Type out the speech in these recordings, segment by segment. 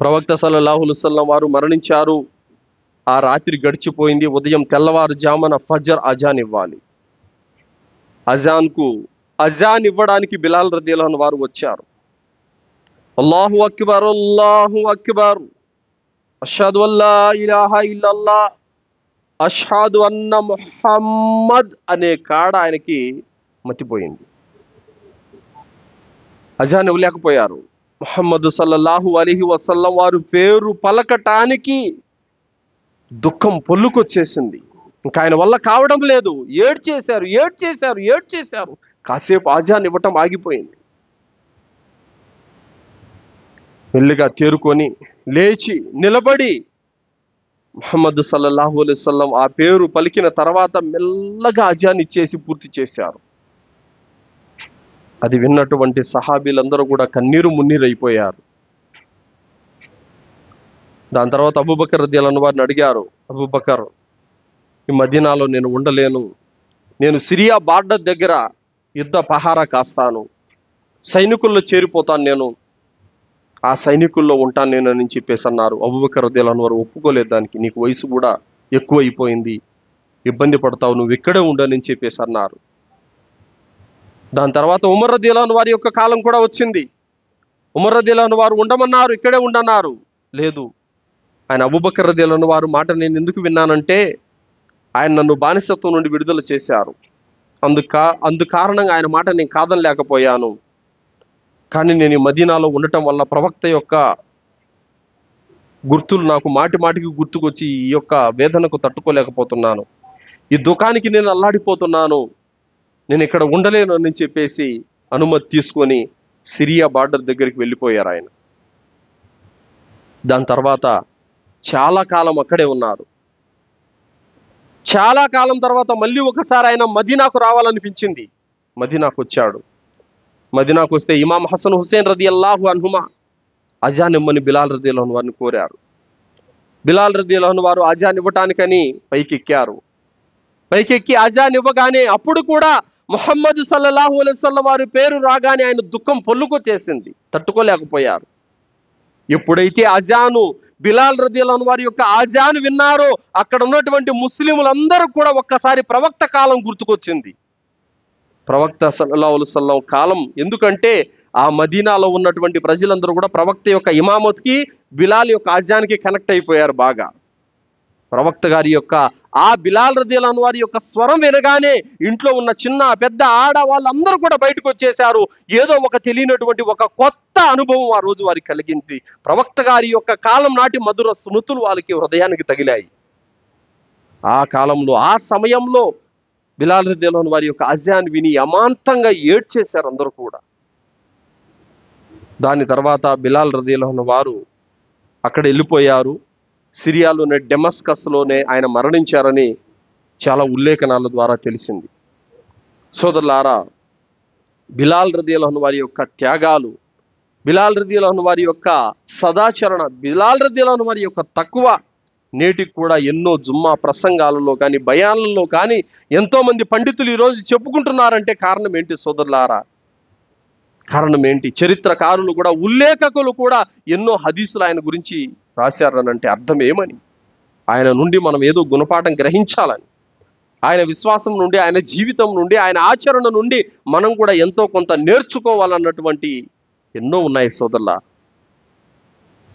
ప్రవక్త సల్లల్లాహుల్ వారు మరణించారు. ఆ రాత్రి గడిచిపోయింది. ఉదయం తెల్లవారుజామున ఫజర్ అజాన్ ఇవ్వాలి. అజాన్కు అజాన్ ఇవ్వడానికి బిలాల్ రదీలాన్ వారు వచ్చారు. అల్లాహు అక్బర్ అల్లాహు అక్బర్. అషాదు అల్లా ఇలాహా ఇల్లల్లా అషాదు అన్న ముహమ్మద్ అనే కాడ ఆయనకి మతిపోయింది. అజాన్ ఇవ్వలేకపోయారు. ముహమ్మద్ సల్లల్లాహు అలీహి వసల్లం వారు పేరు పలకటానికి దుఃఖం పొల్లుకొచ్చేసింది. ఇంకా ఆయన వల్ల కావడం లేదు. ఏడ్ చేశారు ఏడ్ చేశారు ఏడ్ చేశారు కాసేపు ఆజాన్ ఇవ్వటం ఆగిపోయింది. మెల్లిగా తేరుకొని లేచి నిలబడి మహమ్మద్ సల్లల్లాహు అలైహి ఆ పేరు పలికిన తర్వాత మెల్లగా అజాన్ ఇచ్చేసి పూర్తి చేశారు. అది విన్నటువంటి సహాబీలందరూ కూడా కన్నీరు మున్నీరైపోయారు దాని తర్వాత అబుబకర్ రద్యాలను వారిని అడిగారు అబుబకర్ ఈ మదీనాలో నేను ఉండలేను. నేను సిరియా బార్డర్ దగ్గర యుద్ధ పహారా కాస్తాను. సైనికుల్లో చేరిపోతాను నేను. ఆ సైనికుల్లో ఉంటాను నేను అని చెప్పేసి అన్నారు. అబుబకర్ రద్యాలను వారు ఒప్పుకోలేదు దానికి. నీకు వయసు కూడా ఎక్కువ అయిపోయింది ఇబ్బంది పడతావు. నువ్వు ఇక్కడే ఉండని చెప్పేసి అన్నారు. దాని తర్వాత ఉమర్ రదీలాను వారి యొక్క కాలం కూడా వచ్చింది. ఉమర్ రదీలాను వారు ఉండమన్నారు ఇక్కడే ఉండన్నారు. లేదు. ఆయన అబూబకర్ రదీలాను వారు మాట నేను ఎందుకు విన్నానంటే ఆయన నన్ను బానిసత్వం నుండి విడుదల చేశారు. అందుక అందు కారణంగా ఆయన మాట నేను కాదనలేకపోయాను. కానీ నేను మదీనాలో ఉండటం వల్ల ప్రవక్త యొక్క గుర్తులు నాకు మాటి మాటికి గుర్తుకొచ్చి ఈ యొక్క వేదనకు తట్టుకోలేకపోతున్నాను. ఈ దుఃఖానికి నేను అల్లాడిపోతున్నాను. నేను ఇక్కడ ఉండలేను అని చెప్పేసి అనుమతి తీసుకొని సిరియా బార్డర్ దగ్గరికి వెళ్ళిపోయారు ఆయన. దాని తర్వాత చాలా కాలం అక్కడే ఉన్నారు. చాలా కాలం తర్వాత మళ్ళీ ఒకసారి ఆయన మదీనాకు రావాలనిపించింది. మదీనాకు వచ్చాడు. మదీనాకు వస్తే ఇమాం హసన్ హుసేన్ రది అల్లాహు అన్హుమా అజానిమ్మని బిలాల్ రది అల్లాహన్ వారిని కోరారు. బిలాల్ రది అల్లాహన్ వారు అజాన్ ఇవ్వటానికని పైకెక్కారు. పైకెక్కి అజాన్ ఇవ్వగానే అప్పుడు కూడా ముహమ్మద్ సల్లల్లాహు అలైవల్ల వారి పేరు రాగానే ఆయన దుఃఖం పొల్లుకొచ్చేసింది తట్టుకోలేకపోయారు. ఎప్పుడైతే అజాను బిలాల్ రదీలాన్ వారి యొక్క ఆజాను విన్నారో అక్కడ ఉన్నటువంటి ముస్లింలందరూ కూడా ఒక్కసారి ప్రవక్త కాలం గుర్తుకొచ్చింది. ప్రవక్త సల్లా అలైహి కాలం ఎందుకంటే ఆ మదీనాలో ఉన్నటువంటి ప్రజలందరూ కూడా ప్రవక్త యొక్క ఇమామత్కి బిలాల్ యొక్క ఆజానికి కనెక్ట్ అయిపోయారు బాగా. ప్రవక్త గారి యొక్క ఆ బిలాల్ రదీలాన్ వారి యొక్క స్వరం వినగానే ఇంట్లో ఉన్న చిన్న పెద్ద ఆడ వాళ్ళందరూ కూడా బయటకు వచ్చేసారు ఏదో ఒక తెలియనటువంటి ఒక కొత్త అనుభవం ఆ రోజు వారికి కలిగింది. ప్రవక్త గారి యొక్క కాలం నాటి మధుర స్మృతులు వాళ్ళకి హృదయానికి తగిలాయి. ఆ కాలంలో ఆ సమయంలో బిలాల్ రదీలాన్ వారి యొక్క అజాన్ విని అమాంతంగా ఏడ్చేశారు అందరూ కూడా. దాని తర్వాత బిలాల్ రదీలాన్ వారు అక్కడ వెళ్ళిపోయారు. సిరియాలోనే డెమస్కస్లోనే ఆయన మరణించారని చాలా ఉల్లేఖనాల ద్వారా తెలిసింది. సోదరులారా బిలాల్ రదీలహన్ వారి యొక్క త్యాగాలు బిలాల్ రదీలహన్ వారి యొక్క సదాచరణ బిలాల్ రదీలహన్ వారి యొక్క తక్కువ నేటికి కూడా ఎన్నో జుమ్మా ప్రసంగాలలో కానీ భయాలలో కానీ ఎంతో మంది పండితులు ఈరోజు చెప్పుకుంటున్నారంటే కారణం ఏంటి సోదరులారా? కారణం ఏంటి? చరిత్రకారులు కూడా ఉల్లేఖకులు కూడా ఎన్నో హదీసులు ఆయన గురించి రాశారనంటే అర్థం ఏమని? ఆయన నుండి మనం ఏదో గుణపాఠం గ్రహించాలని. ఆయన విశ్వాసం నుండి ఆయన జీవితం నుండి ఆయన ఆచరణ నుండి మనం కూడా ఎంతో కొంత నేర్చుకోవాలన్నటువంటి ఎన్నో ఉన్నాయి సోదరుల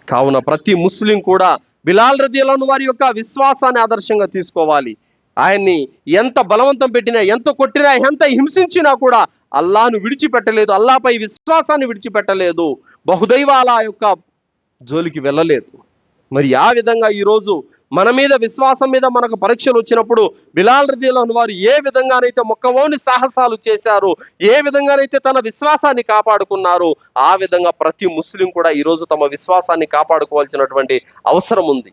కావున ప్రతి ముస్లిం కూడా బిలాల్ రదియలను వారి యొక్క విశ్వాసాన్ని ఆదర్శంగా తీసుకోవాలి. ఆయన్ని ఎంత బలవంతం పెట్టినా ఎంత కొట్టినా ఎంత హింసించినా కూడా అల్లాను విడిచిపెట్టలేదు అల్లాపై విశ్వాసాన్ని విడిచిపెట్టలేదు బహుదైవాల యొక్క జోలికి వెళ్ళలేదు. మరి ఆ విధంగా ఈరోజు మన మీద విశ్వాసం మీద మనకు పరీక్షలు వచ్చినప్పుడు బిలాల్ రదీలను వారు ఏ విధంగానైతే మొక్కవోని సాహసాలు చేశారు ఏ విధంగానైతే తన విశ్వాసాన్ని కాపాడుకున్నారు ఆ విధంగా ప్రతి ముస్లిం కూడా ఈరోజు తమ విశ్వాసాన్ని కాపాడుకోవాల్సినటువంటి అవసరం ఉంది.